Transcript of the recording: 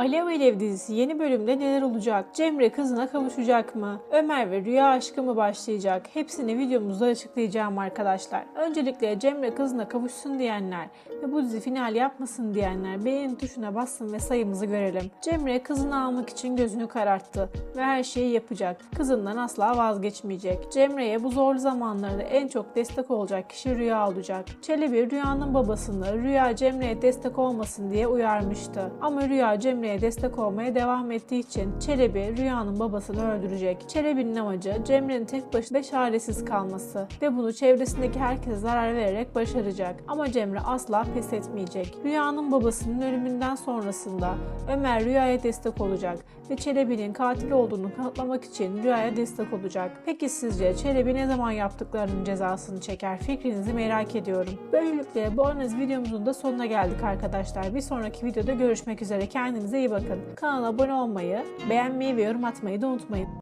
Alev Alev dizisi yeni bölümde neler olacak? Cemre kızına kavuşacak mı? Ömer ve Rüya aşkı mı başlayacak? Hepsini videomuzda açıklayacağım arkadaşlar. Öncelikle Cemre kızına kavuşsun diyenler ve bu dizi final yapmasın diyenler beğeni tuşuna bassın ve sayımızı görelim. Cemre kızını almak için gözünü kararttı ve her şeyi yapacak. Kızından asla vazgeçmeyecek. Cemre'ye bu zorlu zamanlarda en çok destek olacak kişi Rüya olacak. Çelebi Rüya'nın babasını Rüya Cemre'ye destek olmasın diye uyarmıştı. Ama Rüya Cemre'ye destek olmaya devam ettiği için Çelebi Rüya'nın babasını öldürecek. Çelebi'nin amacı Cemre'nin tek başına ve çaresiz kalması ve bunu çevresindeki herkese zarar vererek başaracak. Ama Cemre asla pes etmeyecek. Rüya'nın babasının ölümünden sonrasında Ömer Rüya'ya destek olacak ve Çelebi'nin katil olduğunu kanıtlamak için Rüya'ya destek olacak. Peki sizce Çelebi ne zaman yaptıklarının cezasını çeker? Fikrinizi merak ediyorum. Böylelikle bu analiz videomuzun da sonuna geldik arkadaşlar. Bir sonraki videoda görüşmek üzere. Kendinize iyi bakın. Kanala abone olmayı, beğenmeyi ve yorum atmayı da unutmayın.